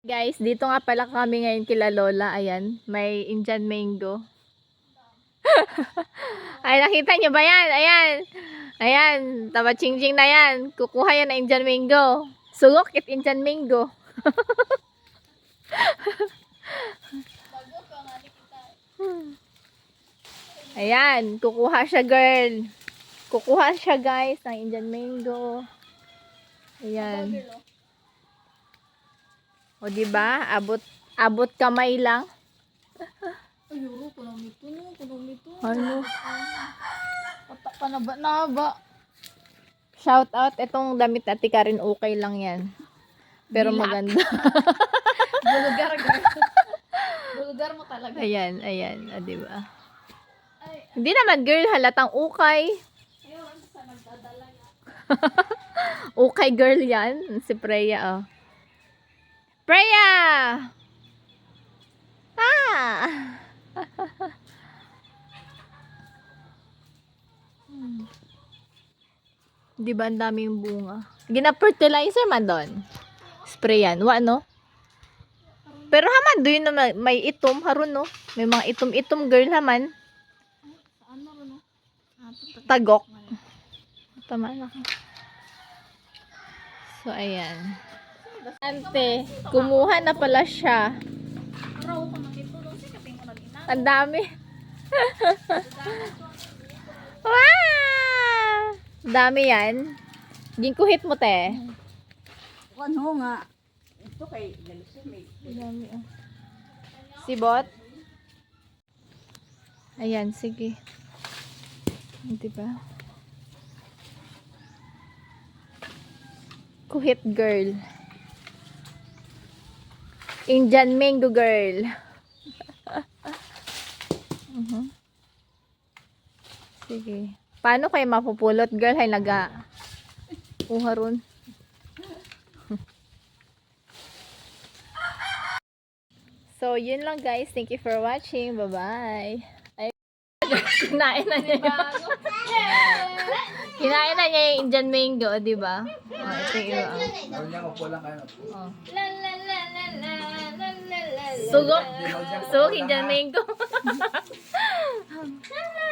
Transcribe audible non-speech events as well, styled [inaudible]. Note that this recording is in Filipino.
Guys, dito nga pala kami ngayon kila Lola. Ayan, may Indian mango. [laughs] Ay, nakita nyo ba yan? Ayan. Ayan, taba ching na yan. Kukuha yan ng Indian mango. Sugok it Indian mango. [laughs] Ayan, kukuha siya girl. Kukuha siya guys ng Indian mango. Ayan. O di ba? Abot abot kamay lang. Ayuro, kunong nito no, kunong nito. Ano? Pata pa na ba na ba? Shout out itong damit na tika rin okay lang 'yan. Pero Dilak. maganda. [laughs] Bulugar, girl. Bulugar mo talaga. ayan, ayan, ah, di ba? Hindi naman girl halatang ukay. ayun, sa nagdadala. [laughs] Ukay girl 'yan, si Freya oh. Freya! Ah! Hmm. Di ba ang daming bunga? Gina-fertilizer man doon. Spray yan. Wa, no? Pero haman doon na may, may itom, harun, no? May mga itom-itom girl haman. Tagok. Tama na. So, ayan. Ante, kumuha na pala siya. Ang dami. [laughs] wow! Dami yan. Ginkuhit mo, te. Ano nga? Ito kay Dami, oh. Sibot? Ayan, sige. Diba? Kuhit girl. Indian mango girl. Mhm. Sige. Paano kayo mapupulot girl? Hay naga. Uha ron. So, yun lang guys. Thank you for watching. Bye-bye. Ay, kinain na niya yung, kinain na niya yung Indian mango, di ba? Oh, ito yung iba. Sabi niya, upo lang kayo. Oh. La la la la la. Sugok. Sugok Indian mango. [laughs]